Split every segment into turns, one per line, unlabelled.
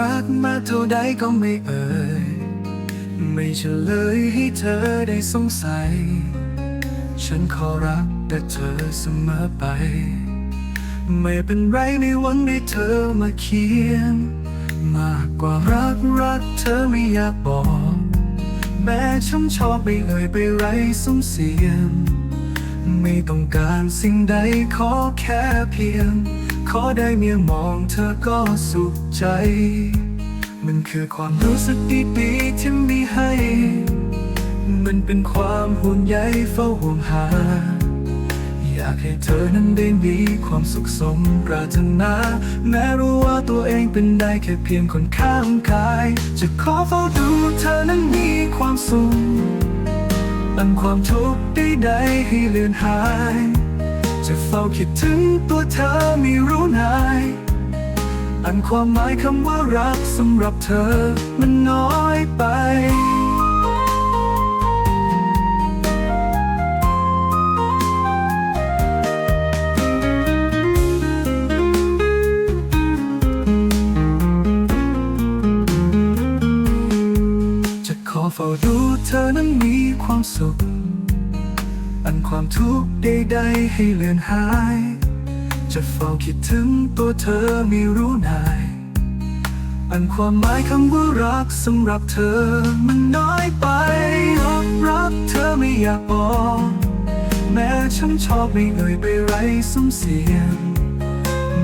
รักมากเท่าใดก็ไม่เอ่ย ไม่เฉลยให้เธอได้สงสัย ฉันขอรักแต่เธอเสมอไป ไม่เป็นไรในวันที่เธอมาเขียน มากกว่ารักรักเธอไม่อยากบอก แม้ฉันชอบไปเอ่ยไปไรสมเสียง ไม่ต้องการสิ่งใดขอแค่เพียง ขอได้เมียมองเธอก็สุขใจ มันคือความรู้สึกดีๆที่มีให้ มันเป็นความห่วงใยเฝ้าห่วงหา อยากให้เธอนั้นได้มีความสุขสมปรารถนา แม้รู้ว่าตัวเองเป็นได้แค่เพียงคนข้างกาย จะขอเฝ้าดูเธอนั้นมีความสุขอันความทุกข์ใดๆให้เลือนหาย จะเฝ้าคิดถึงตัวเธอไม่รู้นายอันความหมายคำว่ารักสำหรับเธอมันน้อยไปจะขอเฝ้าดูเธอนั้นมีความสุข อันความทุกข์ใดๆให้เลือนหาย จะเฝ้าคิดถึงตัวเธอไม่รู้นาย อันความหมายคำว่ารักสำหรับเธอมันน้อยไปรักรักเธอไม่อยากบอก แม้ฉันชอบไม่เอ่ยไปไรสมเสียง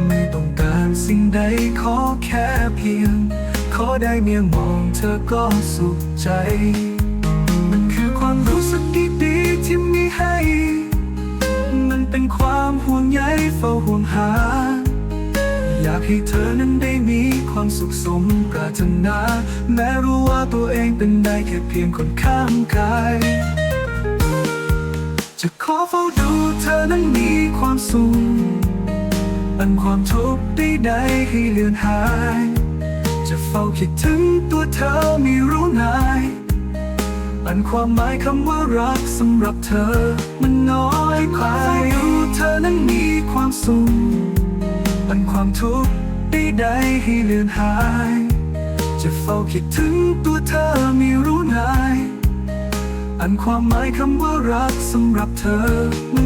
ไม่ต้องการสิ่งใดขอแค่เพียง ขอได้เมียมองเธอก็สุขใจ มันคือความรู้สึกที่ดี ให้ มันเป็นความห่วงใยเฝ้าห่วงหา อยากให้เธอนั้นได้มีความสุขสมปรารถนา แม้รู้ว่าตัวเองเป็นได้แค่เพียงคนข้างกาย จะขอเฝ้าดูเธอนั้นมีความสุข อันความทุกข์ใดๆให้เลือนหาย จะเฝ้าคิดถึงตัวเธอไม่รู้นาย อันความหมายคำว่ารักสำหรับเธอ มันน้อยไปดูเธอนั้นมีความสุขอันความทุกข์ได้ให้เลือนหาย จะเฝ้าคิดถึงตัวเธอมีรู้นายอันความหมายคำว่ารักสำหรับเธอมัน